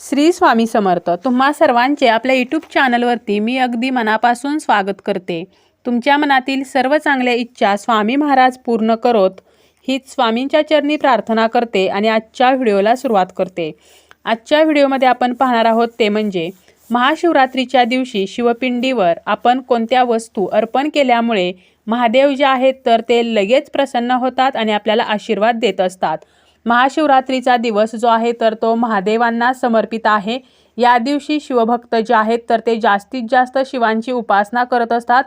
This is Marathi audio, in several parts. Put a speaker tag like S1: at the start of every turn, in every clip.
S1: श्री स्वामी समर्थ तुम्हा सर्वांचे आपल्या यूट्यूब चॅनलवरती मी अगदी मनापासून स्वागत करते. तुमच्या मनातील सर्व चांगल्या इच्छा स्वामी महाराज पूर्ण करोत. हीच स्वामींच्या चरणी प्रार्थना करते आणि आजच्या व्हिडिओला सुरुवात करते. आजच्या व्हिडिओमध्ये आपण पाहणार आहोत ते म्हणजे महाशिवरात्रीच्या दिवशी शिवपिंडीवर आपण कोणत्या वस्तू अर्पण केल्यामुळे महादेव जे आहेत तर ते लगेच प्रसन्न होतात आणि आपल्याला आशीर्वाद देत असतात. महाशिवरात्रीचा दिवस जो आहे तर तो महादेवांना समर्पित आहे. या दिवशी शिवभक्त जे आहेत तर ते जास्तीत जास्त शिवांची उपासना करत असतात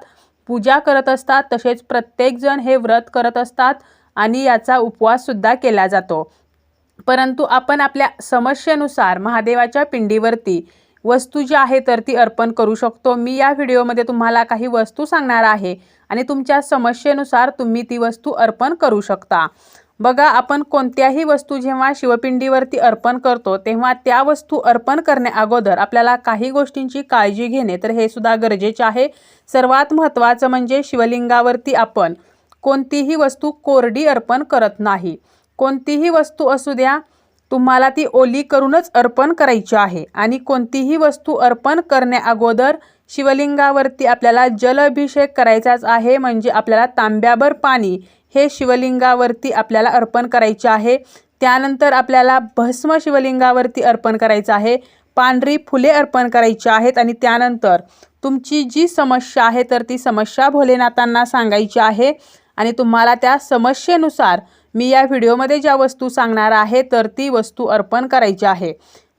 S1: पूजा करत असतात तसेच प्रत्येकजण हे व्रत करत असतात आणि याचा उपवाससुद्धा केला जातो. परंतु आपण आपल्या समस्येनुसार महादेवाच्या पिंडीवरती वस्तू जी आहे तर ती अर्पण करू शकतो. मी या व्हिडिओमध्ये तुम्हाला काही वस्तू सांगणार आहे आणि तुमच्या समस्येनुसार तुम्ही ती वस्तू अर्पण करू शकता. बघा आपण कोणत्याही वस्तू जेव्हा शिवपिंडीवरती अर्पण करतो तेव्हा त्या वस्तू अर्पण करण्याअगोदर आपल्याला काही गोष्टींची काळजी घेणे तर हे सुद्धा गरजेचे आहे. सर्वात महत्त्वाचं म्हणजे शिवलिंगावरती आपण कोणतीही वस्तू कोरडी अर्पण करत नाही. कोणतीही वस्तू असू द्या तुम्हाला ती ओली करूनच अर्पण करायची आहे आणि कोणतीही वस्तू अर्पण करण्याअगोदर शिवलिंगावरती आपल्याला जलअभिषेक करायचाच आहे म्हणजे आपल्याला तांब्याभर पाणी हे शिवलिंगावरती आपल्याला अर्पण करायचे आहे. त्यानंतर आपल्याला भस्म शिवलिंगावरती अर्पण करायचं आहे. पांढरी फुले अर्पण करायची आहेत आणि त्यानंतर तुमची जी समस्या आहे तर ती समस्या भोलेनाथांना सांगायची आहे. आणि तुम्हाला त्या समस्येनुसार मी या व्हिडिओमध्ये ज्या वस्तू सांगणार आहे तर ती वस्तू अर्पण करायची आहे.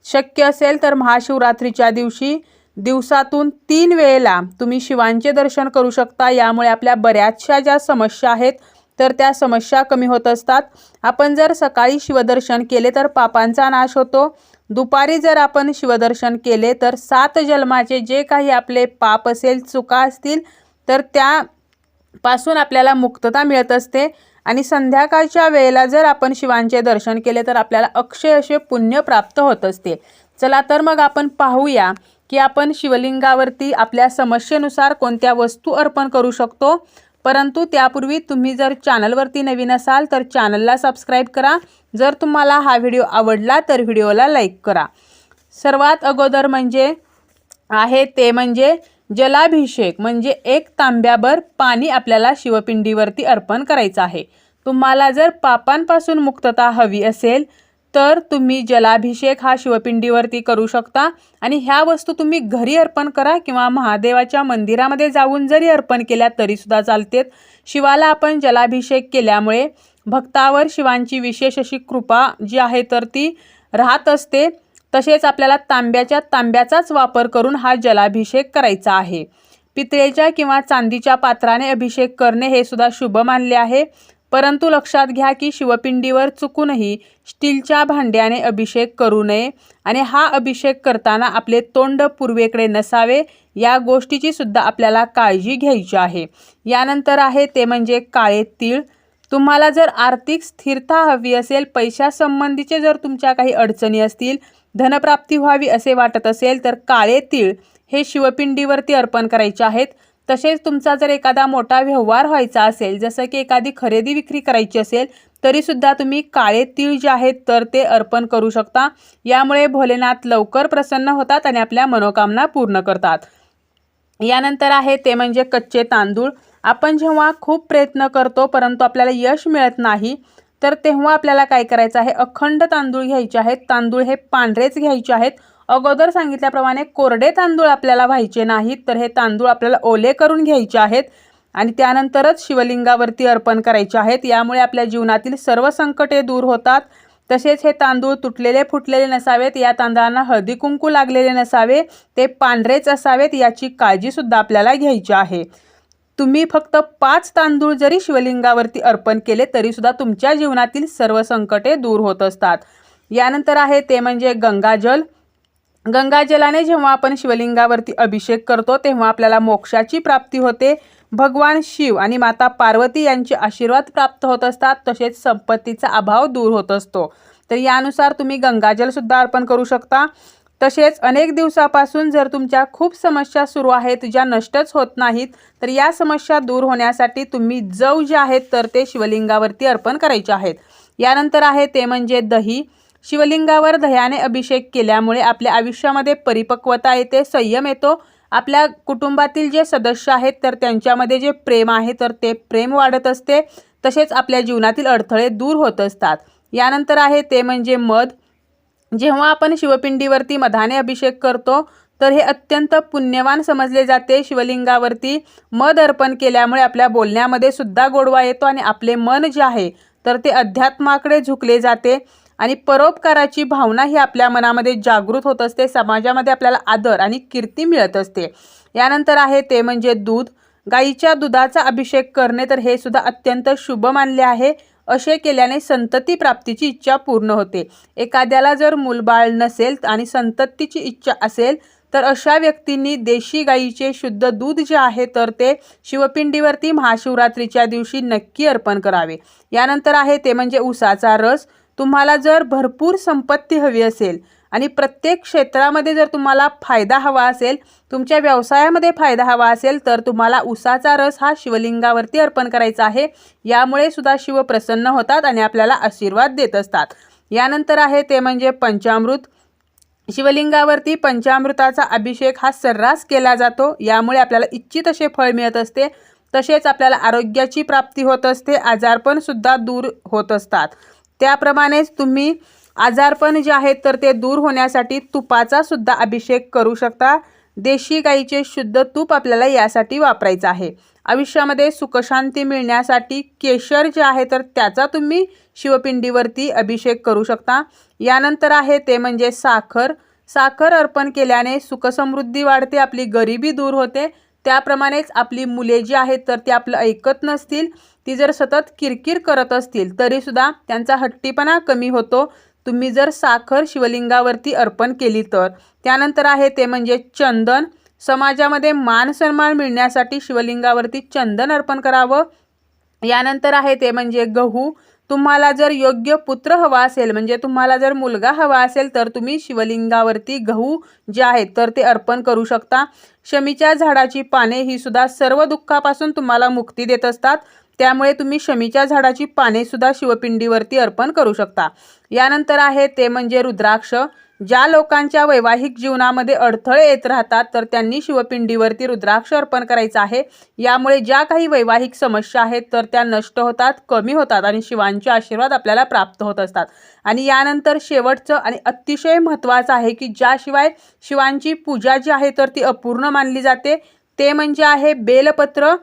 S1: शक्य असेल तर महाशिवरात्रीच्या दिवशी दिवसातून तीन वेळेला तुम्ही शिवांचे दर्शन करू शकता. यामुळे आपल्या बऱ्याचशा ज्या समस्या आहेत तर त्या समस्या कमी होत असतात. आपण जर सकाळी शिवदर्शन केले तर पापांचा नाश होतो. दुपारी जर आपण शिवदर्शन केले तर सात जन्माचे जे काही आपले पाप असेल चुका असतील तर त्यापासून आपल्याला मुक्तता मिळत असते. आणि संध्याकाळच्या वेळेला जर आपण शिवांचे दर्शन केले तर आपल्याला अक्षय असे पुण्य प्राप्त होत असते. चला तर मग आपण पाहूया की आपण शिवलिंगावरती आपल्या समस्येनुसार कोणत्या वस्तू अर्पण करू शकतो. परंतु त्यापूर्वी तुम्ही जर चॅनलवरती नवीन असाल तर चॅनलला सबस्क्राईब करा. जर तुम्हाला हा व्हिडिओ आवडला तर व्हिडिओला लाईक करा. सर्वात अगोदर म्हणजे आहे ते म्हणजे जलाभिषेक म्हणजे एक तांब्याभर पाणी आपल्याला शिवपिंडीवरती अर्पण करायचं आहे. तुम्हाला जर पापांपासून मुक्तता हवी असेल तर तुम्ही जलाभिषेक हा शिवपिंडीवरती करू शकता. आणि ह्या वस्तू तुम्ही घरी अर्पण करा किंवा महादेवाच्या मंदिरामध्ये जाऊन जरी अर्पण केल्या तरीसुद्धा चालतेत. शिवाला आपण जलाभिषेक केल्यामुळे भक्तावर शिवांची विशेष अशी कृपा जी आहे तर ती राहत असते. तसेच आपल्याला तांब्याच्या तांब्याचाच वापर करून हा जलाभिषेक करायचा आहे. पितळेच्या किंवा चांदीच्या पात्राने अभिषेक करणे हे सुद्धा शुभ मानले आहे. परंतु लक्षात घ्या की शिवपिंडीवर चुकूनही स्टीलच्या भांड्याने अभिषेक करू नये आणि हा अभिषेक करताना आपले तोंड पूर्वेकडे नसावे या गोष्टीची सुद्धा आपल्याला काळजी घ्यायची आहे. यानंतर आहे ते म्हणजे काळे तीळ. तुम्हाला जर आर्थिक स्थिरता हवी असेल पैशासंबंधीचे जर तुमच्या काही अडचणी असतील धनप्राप्ती व्हावी असे वाटत असेल तर काळे तीळ हे शिवपिंडीवरती अर्पण करायचे आहेत. तसेच तुमचा जर एखादा मोठा व्यवहार व्हायचा असेल जसं की एखादी खरेदी विक्री करायची असेल तरीसुद्धा तुम्ही काळे तीळ जे आहेत तर ते अर्पण करू शकता. यामुळे भोलेनाथ लवकर प्रसन्न होतात आणि आपल्या मनोकामना पूर्ण करतात. यानंतर आहे ते म्हणजे कच्चे तांदूळ. आपण जेव्हा खूप प्रयत्न करतो परंतु आपल्याला यश मिळत नाही तर तेव्हा आपल्याला काय करायचं आहे? अखंड तांदूळ घ्यायचे आहेत. तांदूळ हे पांढरेच घ्यायचे आहेत. अगोदर सांगितल्याप्रमाणे कोरडे तांदूळ आपल्याला व्हायचे नाहीत तर हे तांदूळ आपल्याला ओले करून घ्यायचे आहेत आणि त्यानंतरच शिवलिंगावरती अर्पण करायचे आहेत. यामुळे आपल्या जीवनातील सर्व संकटे दूर होतात. तसेच हे तांदूळ तुटलेले फुटलेले नसावेत. या तांदळांना हळदी कुंकू लागलेले नसावे. ते पांढरेच असावेत याची काळजीसुद्धा आपल्याला घ्यायची आहे. तुम्ही फक्त पाच तांदूळ जरी शिवलिंगावरती अर्पण केले तरीसुद्धा तुमच्या जीवनातील सर्व संकटे दूर होत असतात. यानंतर आहे ते म्हणजे गंगाजल. गंगाजलाने जेव्हा आपण शिवलिंगावरती अभिषेक करतो तेव्हा आपल्याला मोक्षाची प्राप्ती होते. भगवान शिव आणि माता पार्वती यांचे आशीर्वाद प्राप्त होत असतात तसेच संपत्तीचा अभाव दूर होत असतो. तर यानुसार तुम्ही गंगाजलसुद्धा अर्पण करू शकता. तसेच अनेक दिवसापासून जर तुमच्या खूप समस्या सुरू आहेत ज्या नष्टच होत नाहीत तर या समस्या दूर होण्यासाठी तुम्ही जव जे आहेत तर ते शिवलिंगावरती अर्पण करायचे आहेत. यानंतर आहे ते म्हणजे दही. शिवलिंगावर दह्याने अभिषेक केल्यामुळे आपल्या आयुष्यामध्ये परिपक्वता येते संयम येतो. आपल्या कुटुंबातील जे सदस्य आहेत तर त्यांच्यामध्ये जे प्रेम आहे तर ते प्रेम वाढत असते. तसेच आपल्या जीवनातील अडथळे दूर होत असतात. यानंतर आहे ते म्हणजे मध. जेव्हा आपण शिवपिंडीवरती मधाने अभिषेक करतो तर हे अत्यंत पुण्यवान समजले जाते. शिवलिंगावरती मध अर्पण केल्यामुळे आपल्या बोलण्यामध्ये सुद्धा गोडवा येतो आणि आपले मन जे आहे तर ते अध्यात्माकडे झुकले जाते. आणि परोपकाराची भावना ही आपल्या मनामध्ये जागृत होत असते. समाजामध्ये आपल्याला आदर आणि कीर्ती मिळत असते. यानंतर आहे ते म्हणजे दूध. गाईच्या दुधाचा अभिषेक करणे तर हे सुद्धा अत्यंत शुभ मानले आहे. असे केल्याने संतती प्राप्तीची इच्छा पूर्ण होते. एखाद्याला जर मूलबाळ नसेल आणि संततीची इच्छा असेल तर अशा व्यक्तींनी देशी गाईचे शुद्ध दूध जे आहे तर ते शिवपिंडीवरती महाशिवरात्रीच्या दिवशी नक्की अर्पण करावे. यानंतर आहे ते म्हणजे उसाचा रस. तुम्हाला जर भरपूर संपत्ती हवी असेल आणि प्रत्येक क्षेत्रामध्ये जर तुम्हाला फायदा हवा असेल तुमच्या व्यवसायामध्ये फायदा हवा असेल तर तुम्हाला उसाचा रस हा शिवलिंगावरती अर्पण करायचा आहे. यामुळे सुद्धा शिव प्रसन्न होतात आणि आपल्याला आशीर्वाद देत असतात. यानंतर आहे ते म्हणजे पंचामृत. शिवलिंगावरती पंचामृताचा अभिषेक हा सर्रास केला जातो. यामुळे आपल्याला इच्छित असे फळ मिळत असते. तसेच आपल्याला आरोग्याची प्राप्ती होत असते. आजारपणसुद्धा दूर होत असतात. त्याप्रमाणेच तुम्ही आजारपण जे आहेत तर ते दूर होण्यासाठी तुपाचा सुद्धा अभिषेक करू शकता. देशी गाईचे शुद्ध तूप आपल्याला यासाठी वापरायचं आहे. आयुष्यामध्ये सुखशांती मिळण्यासाठी केशर जे आहे तर त्याचा तुम्ही शिवपिंडीवरती अभिषेक करू शकता. यानंतर आहे ते म्हणजे साखर. साखर अर्पण केल्याने सुखसमृद्धी वाढते आपली गरिबी दूर होते. त्याप्रमाणेच आपली मुले जी आहेत तर ती आपलं ऐकत नसतील. ती जर सतत किरकिर करत असतील तरीसुद्धा त्यांचा हट्टीपणा कमी होतो. तुम्ही जर साखर शिवलिंगावरती अर्पण केली तर. त्यानंतर आहे ते म्हणजे चंदन. समाजामध्ये मान सन्मान मिळण्यासाठी शिवलिंगावरती चंदन अर्पण करावं. यानंतर आहे ते म्हणजे गहू. तुम्हाला जर योग्य पुत्र हवा असेल म्हणजे तुम्हाला जर मुलगा हवा असेल तर तुम्ही शिवलिंगावरती गहू जे आहेत तर ते अर्पण करू शकता. शमीच्या झाडाची पाने ही सुद्धा सर्व दुःखापासून तुम्हाला मुक्ती देत असतात. त्यामुळे तुम्ही शमीच्या झाडाची पानेसुद्धा शिवपिंडीवरती अर्पण करू शकता. यानंतर आहे ते म्हणजे रुद्राक्ष. ज्या लोकांच्या वैवाहिक जीवनामध्ये अडथळे येत राहतात तर त्यांनी शिवपिंडीवरती रुद्राक्ष अर्पण करायचं आहे. यामुळे ज्या काही वैवाहिक समस्या आहेत तर त्या नष्ट होतात कमी होतात आणि शिवांचे आशीर्वाद आपल्याला प्राप्त होत असतात. आणि यानंतर शेवटचं आणि अतिशय महत्त्वाचं आहे की ज्याशिवाय शिवांची पूजा जी आहे तर ती अपूर्ण मानली जाते. ते म्हणजे आहे बेलपत्र.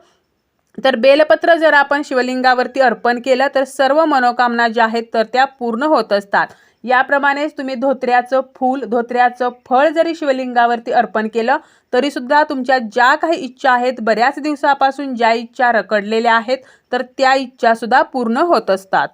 S1: तर बेलपत्र जर आपण शिवलिंगावरती अर्पण केलं तर सर्व मनोकामना ज्या आहेत तर त्या पूर्ण होत असतात. याप्रमाणेच तुम्ही धोत्र्याचं फूल धोत्र्याचं फळ जरी शिवलिंगावरती अर्पण केलं तरीसुद्धा तुमच्या ज्या काही इच्छा आहेत बऱ्याच दिवसापासून ज्या इच्छा रखडलेल्या आहेत तर त्या इच्छासुद्धा पूर्ण होत असतात.